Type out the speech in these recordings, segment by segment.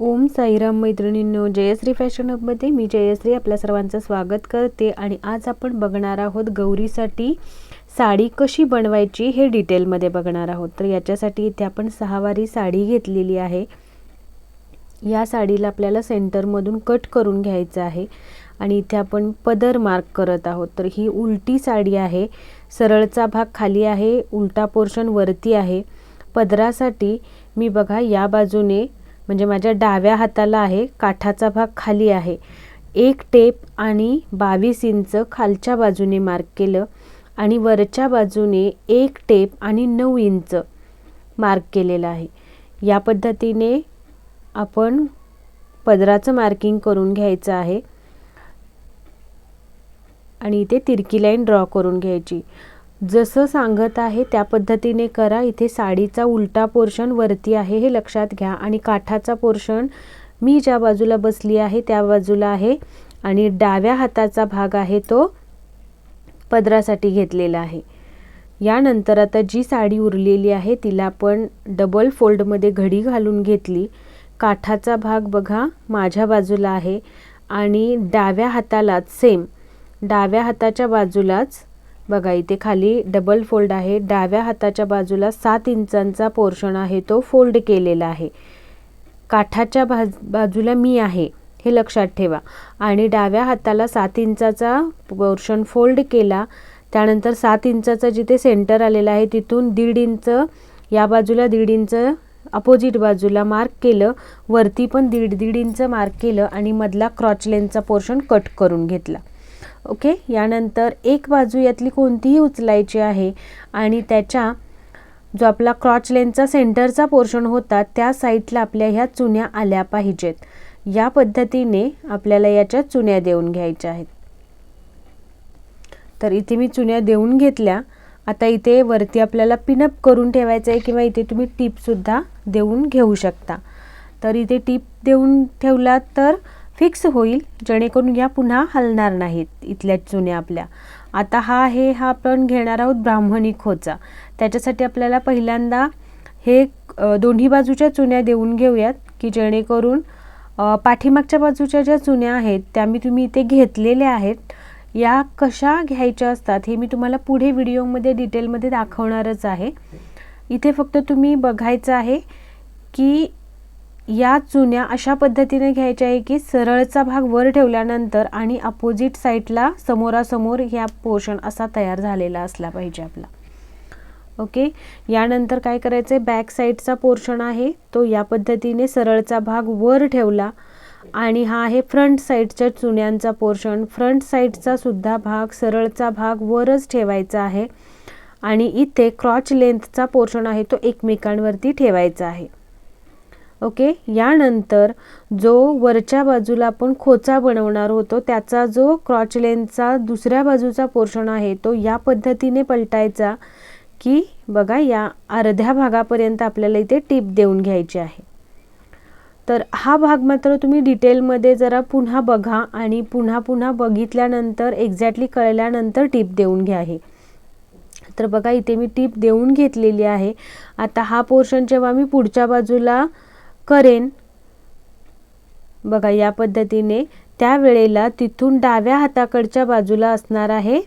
ओम साईराम मैत्रिणींनो जयश्री फॅशन हबमध्ये मी जयश्री आपल्या सर्वांचं स्वागत करते आणि आज आपण बघणार आहोत गौरीसाठी साडी कशी बनवायची हे डिटेलमध्ये बघणार आहोत. तर याच्यासाठी इथे आपण सहावारी साडी घेतलेली आहे. या साडीला आपल्याला सेंटरमधून कट करून घ्यायचं आहे आणि इथे आपण पदर मार्क करत आहोत. तर ही उलटी साडी आहे. सरळचा भाग खाली आहे उलटा पोर्शन वरती आहे. पदरासाठी मी बघा या बाजूने म्हणजे माझ्या डाव्या हाताला आहे काठाचा भाग खाली आहे. एक टेप आणि बावीस इंच खालच्या बाजूने मार्क केलं आणि वरच्या बाजूने एक टेप आणि नऊ इंच मार्क केलेलं आहे. या पद्धतीने आपण पदराचं मार्किंग करून घ्यायचं आहे. आणि इथे तिरकी लाईन ड्रॉ करून घ्यायची. जसं सांगत आहे त्या पद्धतीने करा. इथे साडीचा उलटा पोर्शन वरती आहे हे लक्षात घ्या. आणि काठाचा पोर्शन मी ज्या बाजूला बसली आहे त्या बाजूला आहे. आणि डाव्या हाताचा भाग आहे तो पदरासाठी घेतलेला आहे. यानंतर आता जी साडी उरलेली आहे तिला आपण डबल फोल्डमध्ये घडी घालून घेतली. काठाचा भाग बघा माझ्या बाजूला आहे. आणि डाव्या हातालाच सेम डाव्या हाताच्या बाजूलाच बघा इथे खाली डबल फोल्ड आहे. डाव्या हाताच्या बाजूला सात इंचांचा पोर्शन आहे. तो फोल्ड केलेला आहे. काठाच्या बाज बाजूला मी आहे हे लक्षात ठेवा. आणि डाव्या हाताला सात इंचाचा पोर्शन फोल्ड केला. त्यानंतर सात इंचाचा जिथे सेंटर आलेला आहे तिथून दीड इंच या बाजूला दीड इंच अपोजिट बाजूला मार्क केलं. वरती पण दीड दीड इंच मार्क केलं आणि मधला क्रॉच लेनचा पोर्शन कट करून घेतला. ओके? यानंतर एक बाजू यातली कोणतीही उचलायची आहे आणि त्याच्या जो आपला क्रॉच लेनचा सेंटरचा पोर्शन होता त्या साईडला आपल्या ह्या चुन्या आल्या पाहिजेत. या पद्धतीने आपल्याला याच्या चुन्या देऊन घ्यायच्या आहेत. तर इथे मी चुन्या देऊन घेतल्या. आता इथे वरती आपल्याला पिनअप करून ठेवायचं आहे किंवा इथे तुम्ही टीपसुद्धा देऊन घेऊ शकता. तर इथे टीप देऊन ठेवलात तर फिक्स होईल जेणेकरून या पुन्हा हलणार नाहीत इथल्या चुन्या आपल्या. आता हा आहे हा आपण घेणार आहोत ब्राह्मणी खोचा. त्याच्यासाठी आपल्याला पहिल्यांदा हे दोन्ही बाजूच्या चुन्या देऊन घेऊयात की जेणेकरून पाठीमागच्या बाजूच्या ज्या चुन्या आहेत त्या मी तुम्ही इथे घेतलेल्या आहेत. या कशा घ्यायच्या असतात हे मी तुम्हाला पुढे व्हिडिओमध्ये डिटेलमध्ये दाखवणारच आहे. इथे फक्त तुम्ही बघायचं आहे की या चुन्या अशा पद्धतीने घ्यायच्या आहे की सरळचा भाग वर ठेवल्यानंतर आणि अपोजिट साईडला समोरासमोर ह्या पोर्शन असा तयार झालेला असला पाहिजे आपला. ओके यानंतर काय करायचं आहे बॅक साईडचा पोर्शन आहे. तो या पद्धतीने सरळचा भाग वर ठेवला आणि हा आहे फ्रंट साईडच्या चुन्यांचा पोर्शन फ्रंट साईडचा सुद्धा भाग सरळचा भाग वरच ठेवायचा आहे. आणि इथे क्रॉच लेंथचा पोर्शन आहे. तो एकमेकांवरती ठेवायचा आहे. ओके? यानंतर जो वरच्या बाजूला आपण खोचा बनवणार होतो त्याचा जो क्रॉच लेनचा दुसऱ्या बाजूचा पोर्शन आहे तो या पद्धतीने पलटायचा की बघा या अर्ध्या भागापर्यंत आपल्याला इथे टीप देऊन घ्यायची आहे. तर हा भाग मात्र तुम्ही डिटेलमध्ये जरा पुन्हा बघा आणि पुन्हा पुन्हा बघितल्यानंतर एक्झॅक्टली कळल्यानंतर टीप देऊन घ्या हे. तर बघा इथे मी टीप देऊन घेतलेली आहे. आता हा पोर्शन जेव्हा मी पुढच्या बाजूला करेन. बघा या पद्धतीने त्यावेळेला तिथून डाव्या हाताकडच्या बाजूला असणार आहे.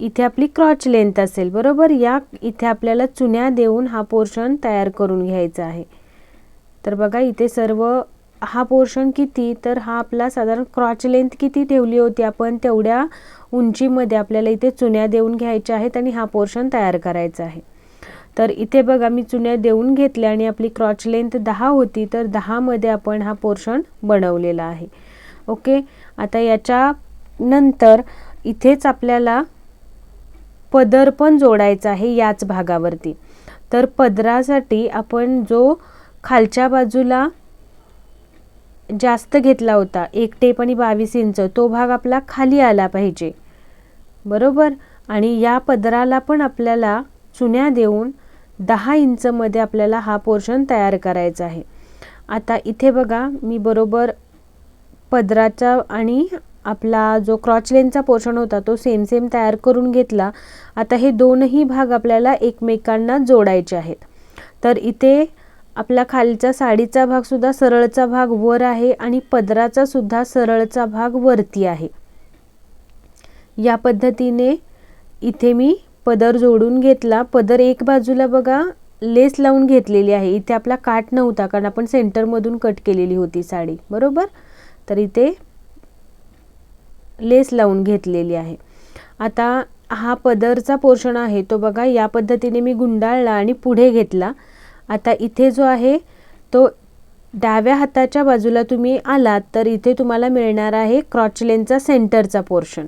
इथे आपली क्रॉच लेंथ असेल बरोबर? या इथे आपल्याला चुन्या देऊन हा पोर्शन तयार करून घ्यायचा आहे. तर बघा इथे सर्व हा पोर्शन किती? तर हा आपला साधारण क्रॉच लेंथ किती ठेवली होती आपण? तेवढ्या उंचीमध्ये आपल्याला इथे चुन्या देऊन घ्यायच्या आहेत आणि हा पोर्शन तयार करायचा आहे. तर इथे बघा मी चुन्या देऊन घेतल्या आणि आपली क्रॉच लेंथ दहा होती तर दहामध्ये आपण हा पोर्शन बनवलेला आहे. ओके? आता याच्या नंतर इथेच आपल्याला पदर पण जोडायचा आहे याच भागावरती. तर पदरासाठी आपण जो खालच्या बाजूला जास्त घेतला होता एक टेप आणि बावीस इंच तो भाग आपला खाली आला पाहिजे. बरोबर? आणि या पदराला पण आपल्याला चुन्या देऊन दहा इंचमध्ये आपल्याला हा पोर्शन तयार करायचा आहे. आता इथे बघा मी बरोबर पदराचा आणि आपला जो क्रॉच लेनचा पोर्शन होता तो सेम सेम तयार करून घेतला. आता हे दोनही भाग आपल्याला एकमेकांना जोडायचे आहेत. तर इथे आपला खालचा साडीचा भागसुद्धा सरळचा भाग वर आहे आणि पदराचा सुद्धा सरळचा भाग वरती आहे. या पद्धतीने इथे मी पदर जोडून घेतला. पदर एक बाजूला बघा लेस लावून घेतलेली आहे. इथे आपला काट नव्हता कारण आपण सेंटरमधून कट केलेली होती साडी. बरोबर? तर इथे लेस लावून घेतलेली आहे. आता हा पदरचा पोर्शन आहे. तो बघा या पद्धतीने मी गुंडाळला आणि पुढे घेतला. आता इथे जो आहे तो डाव्या हाताच्या बाजूला तुम्ही आलात तर इथे तुम्हाला मिळणार आहे क्रॉचलेनचा सेंटरचा पोर्शन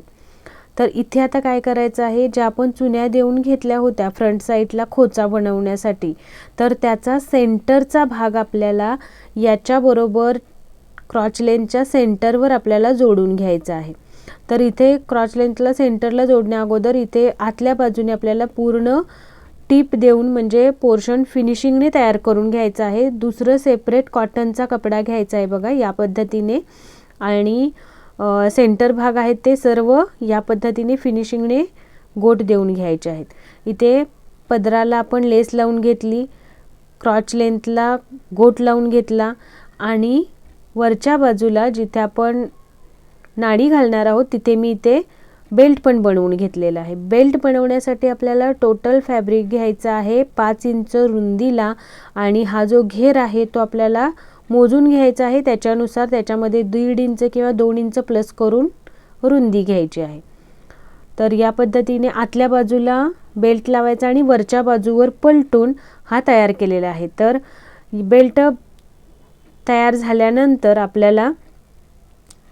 तर इथे आता काय करायचं आहे ज्या आपण चुन्या देऊन घेतल्या होत्या फ्रंट साईडला खोचा बनवण्यासाठी तर त्याचा सेंटरचा भाग आपल्याला याच्याबरोबर क्रॉचलेनच्या सेंटरवर आपल्याला जोडून घ्यायचा आहे. तर इथे क्रॉचलेनला सेंटरला जोडण्या अगोदर इथे आतल्या बाजूने आपल्याला पूर्ण टीप देऊन म्हणजे पोर्शन फिनिशिंगने तयार करून घ्यायचं आहे. दुसरं सेपरेट कॉटनचा कपडा घ्यायचा आहे बघा या पद्धतीने. आणि सेंटर भाग आहेत ते सर्व या पद्धतीने फिनिशिंगने गोट देऊन घ्यायचे आहेत. इथे पदराला आपण लेस लावून घेतली क्रॉच लेंथला गोट लावून घेतला आणि वरच्या बाजूला जिथे आपण नाडी घालणार आहोत तिथे मी इथे बेल्ट पण बनवून घेतलेला आहे. बेल्ट बनवण्यासाठी आपल्याला टोटल फॅब्रिक घ्यायचा आहे पाच इंच रुंदीला आणि हा जो घेर आहे तो आपल्याला मोजून घ्यायचं आहे. त्याच्यानुसार त्याच्यामध्ये दीड इंच किंवा दोन इंच प्लस करून रुंदी घ्यायची आहे. तर या पद्धतीने आतल्या बाजूला बेल्ट लावायचा आणि वरच्या बाजूवर पलटून हा तयार केलेला आहे. तर बेल्ट तयार झाल्यानंतर आपल्याला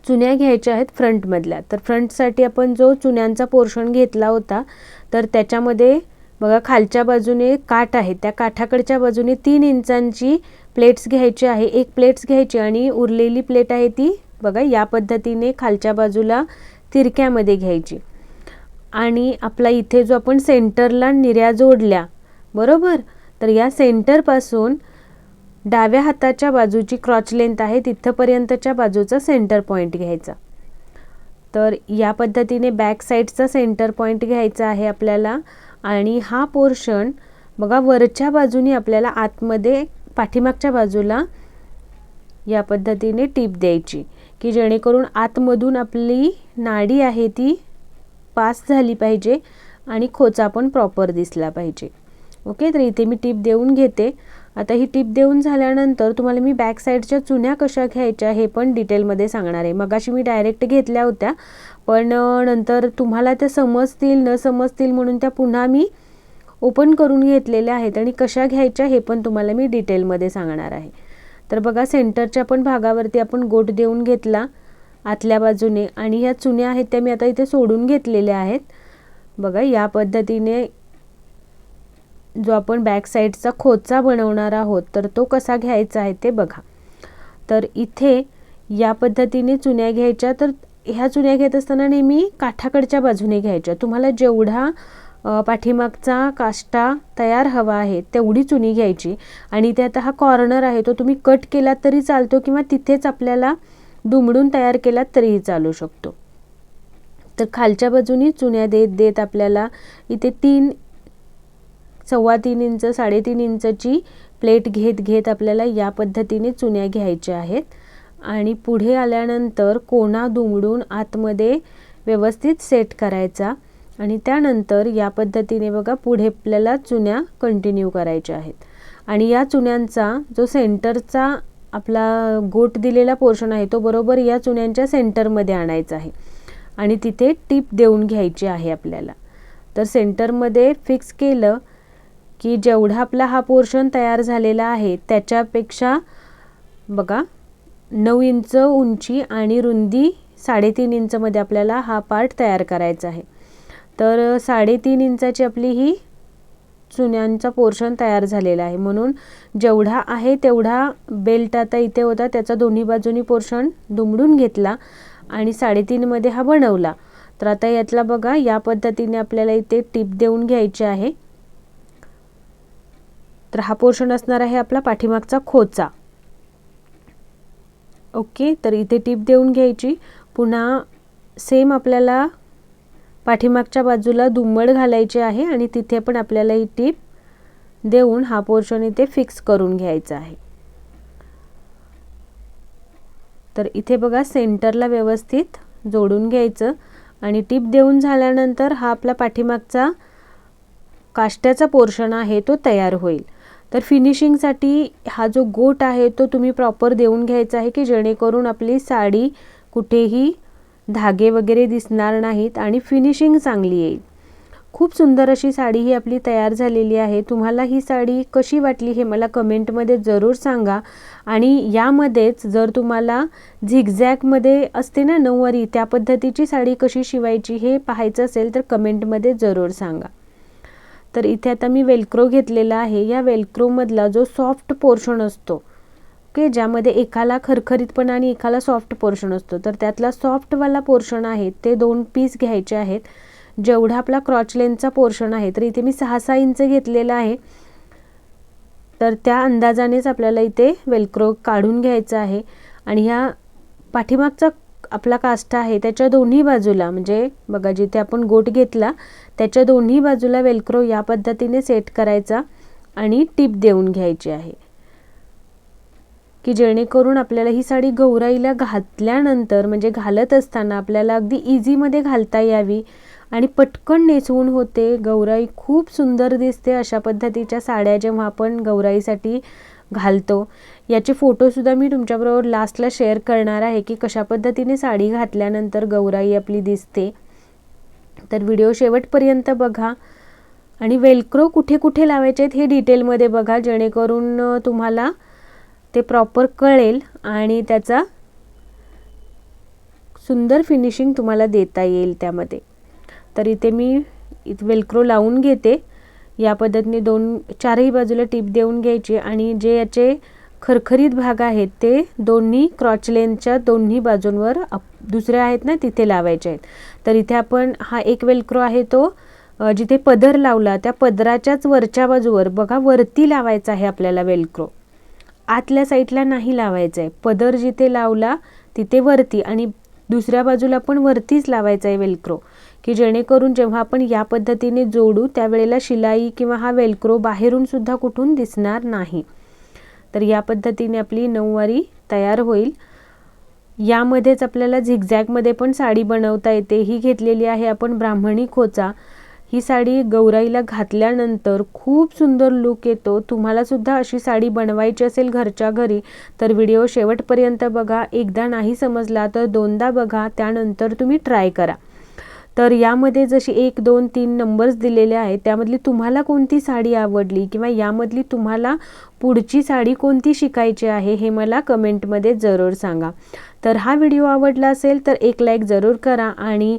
चुन्या घ्यायच्या आहेत फ्रंटमधल्या. तर फ्रंटसाठी आपण जो चुन्यांचा पोर्शन घेतला होता तर त्याच्यामध्ये बघा खालच्या बाजूने काठ आहे. त्या काठाकडच्या बाजूने तीन इंचांची प्लेट्स घ्यायचे आहे. एक प्लेट्स घ्यायची आणि उरलेली प्लेट आहे ती बघा या पद्धतीने खालच्या बाजूला तिरक्यामध्ये घ्यायची. आणि आपला इथे जो आपण सेंटरला निर्या जोडल्या बरोबर? तर या सेंटरपासून डाव्या हाताच्या बाजूची क्रॉच लेंथ आहे तिथंपर्यंतच्या बाजूचा सेंटर पॉईंट घ्यायचा. तर या पद्धतीने बॅक साईडचा सेंटर पॉईंट घ्यायचा आहे आपल्याला. आणि हा पोर्शन बघा वरच्या बाजूने आपल्याला आतमध्ये पाठीमागच्या बाजूला या पद्धतीने टीप द्यायची की जेणेकरून आतमधून आपली नाडी आहे ती पास झाली पाहिजे आणि खोचा पण प्रॉपर दिसला पाहिजे. ओके तर इथे मी टीप देऊन घेते. आता ही टीप देऊन झाल्यानंतर तुम्हाला मी बॅक साईडच्या चुन्या कशा घ्यायच्या हे पण डिटेलमध्ये सांगणार आहे. मगाशी मी डायरेक्ट घेतल्या होत्या पण नंतर तुम्हाला त्या समजतील न समजतील म्हणून त्या पुन्हा मी ओपन करून घेतलेल्या आहेत आणि कशा घ्यायच्या हे पण तुम्हाला मी डिटेलमध्ये सांगणार आहे. तर बघा सेंटरच्या पण भागावरती आपण गोट देऊन घेतला आतल्या बाजूने. आणि ह्या चुन्या आहेत त्या मी आता इथे सोडून घेतलेल्या आहेत. बघा या पद्धतीने जो आपण बॅक साईडचा खोचा बनवणार आहोत तर तो कसा घ्यायचा आहे ते बघा. तर इथे या पद्धतीने चुन्या घ्यायच्या तर ह्या चुन्या घेत असताना नेहमी काठाकडच्या बाजूने घ्यायच्या. तुम्हाला जेवढा पाठीमागचा काष्टा तयार हवा आहे तेवढी चुनी घ्यायची. आणि ते आता हा कॉर्नर आहे तो तुम्ही कट केलात तरी चालतो किंवा तिथेच आपल्याला दुमडून तयार केलात तरीही चालू शकतो. तर खालच्या बाजूनी चुन्या देत देत आपल्याला इथे तीन सव्वा तीन इंच साडेतीन इंचची प्लेट घेत घेत आपल्याला या पद्धतीने चुन्या घ्यायच्या आहेत. आणि पुढे आल्यानंतर कोणा दुमडून आतमध्ये व्यवस्थित सेट करायचा. आणि त्यानंतर या पद्धतीने बघा पुढे आपल्याला चुन्या कंटिन्यू करायच्या आहेत. आणि या चुन्यांचा जो सेंटरचा आपला गोट दिलेला पोर्शन आहे तो बरोबर या चुन्यांच्या सेंटरमध्ये आणायचा आहे. आणि तिथे टीप देऊन घ्यायची आहे आपल्याला. तर सेंटरमध्ये फिक्स केलं की जेवढा आपला हा पोर्शन तयार झालेला आहे त्याच्यापेक्षा बघा नऊ इंच उंची आणि रुंदी साडेतीन इंचमध्ये आपल्याला हा पार्ट तयार करायचा आहे. तर साडेतीन इंचाची आपली ही चुन्यांचा पोर्शन तयार झालेला आहे. म्हणून जेवढा आहे तेवढा बेल्ट आता इथे होता. त्याचा दोन्ही बाजूनी पोर्शन दुमडून घेतला आणि साडेतीनमध्ये हा बनवला. तर आता यातला बघा या पद्धतीने आपल्याला इथे टीप देऊन घ्यायची आहे. तर हा पोर्शन असणार आहे आपला पाठीमागचा खोचा. ओके तर इथे टीप देऊन घ्यायची. पुन्हा सेम आपल्याला पाठीमागच्या बाजूला दुंबड घालायची आहे आणि तिथे पण आपल्याला ही टीप देऊन हा पोर्शन इथे फिक्स करून घ्यायचा आहे. तर इथे बघा सेंटरला व्यवस्थित जोडून घ्यायचं आणि टीप देऊन झाल्यानंतर हा आपला पाठीमागचा काष्ट्याचा पोर्शन आहे तो तयार होईल. तर फिनिशिंगसाठी हा जो गोट आहे तो तुम्ही प्रॉपर देऊन घ्यायचा आहे की जेणेकरून आपली साडी कुठेही धागे वगैरे दिसणार नाहीत आणि फिनिशिंग चांगली येईल. खूप सुंदर अशी साडी ही आपली तयार झालेली आहे. तुम्हाला ही साडी कशी वाटली हे मला कमेंटमध्ये जरूर सांगा. आणि यामध्येच जर तुम्हाला झिगझॅगमध्ये असते ना नऊवारी त्या पद्धतीची साडी कशी शिवायची हे पाहायचं असेल तर कमेंटमध्ये जरूर सांगा. तर इथे आता मी वेलक्रो घेतलेला आहे. या वेलक्रोमधला जो सॉफ्ट पोर्शन असतो ओके ज्यामध्ये एकाला खरखरीतपणा आणि एकाला सॉफ्ट पोर्शन असतो. तर त्यातला सॉफ्टवाला पोर्शन आहे ते दोन पीस घ्यायचे आहेत. जेवढा आपला क्रॉच लेनचा पोर्शन आहे तर इथे मी सहा सहा इंच घेतलेला आहे. तर त्या अंदाजानेच आपल्याला इथे वेलक्रो काढून घ्यायचं आहे. आणि ह्या पाठीमागचा आपला काष्टा आहे त्याच्या दोन्ही बाजूला म्हणजे बघा जिथे आपण गोट घेतला त्याच्या दोन्ही बाजूला वेलक्रो या पद्धतीने सेट करायचा आणि टीप देऊन घ्यायची आहे. की जेणेकरून आपल्याला ही साडी गौराईला घातल्यानंतर म्हणजे घालत असताना आपल्याला अगदी इझीमध्ये घालता यावी आणि पटकन नेसवून होते. गौराई खूप सुंदर दिसते अशा पद्धतीच्या साड्या जेव्हा आपण गौराईसाठी घालतो. याचे फोटोसुद्धा मी तुमच्याबरोबर लास्टला शेअर करणार आहे की कशा पद्धतीने साडी घातल्यानंतर गौराई आपली दिसते. तर व्हिडिओ शेवटपर्यंत बघा. आणि वेलक्रो कुठे कुठे लावायचे आहेत हे डिटेलमध्ये बघा जेणेकरून तुम्हाला ते प्रॉपर कळेल आणि त्याचा सुंदर फिनिशिंग तुम्हाला देता येईल त्यामध्ये. तर इथे मी वेलक्रो लावून घेते. या पद्धतीने दोन चारही बाजूला टीप देऊन घ्यायची आणि जे याचे खरखरीत भाग आहेत ते दोन्ही क्रॉच लेनच्या दोन्ही बाजूंवर दुसरे आहेत ना तिथे लावायचे आहेत. तर इथे आपण हा एक वेलक्रो आहे तो जिथे पदर लावला त्या पदराच्याच वरच्या बाजूवर बघा वरती लावायचा आहे आपल्याला वेलक्रो आतल्या साईडला नाही लावायचं आहे पदर जिथे लावला तिथे वरती आणि दुसऱ्या बाजूला पण वरतीच लावायचा आहे वेलक्रो की जेणेकरून जेव्हा आपण या पद्धतीने जोडू त्यावेळेला शिलाई किंवा हा वेलक्रो बाहेरून सुद्धा कुठून दिसणार नाही. तर या पद्धतीने आपली नऊवारी तयार होईल. यामध्येच आपल्याला झिगझॅगमध्ये पण साडी बनवता येते. ही घेतलेली आहे आपण ब्राह्मणी खोचा. ही साडी गौराईला घातल्यानंतर खूप सुंदर लुक येतो. तुम्हालासुद्धा अशी साडी बनवायची असेल घरच्या घरी तर व्हिडिओ शेवटपर्यंत बघा. एकदा नाही समजला तर दोनदा बघा. त्यानंतर तुम्ही ट्राय करा. तर यामध्ये जशी एक दोन तीन नंबर्स दिलेले आहेत त्यामधली तुम्हाला कोणती साडी आवडली किंवा यामधली तुम्हाला पुढची साडी कोणती शिकायची आहे हे मला कमेंटमध्ये जरूर सांगा. तर हा व्हिडिओ आवडला असेल तर एक लाईक जरूर करा आणि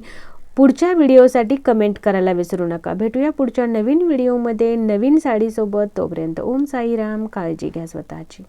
पुढच्या व्हिडिओसाठी कमेंट करायला विसरू नका. भेटूया पुढच्या नवीन व्हिडिओमध्ये. नवीन साडीसोबत. तोपर्यंत ओम साईराम. काळजी घ्या स्वतःची.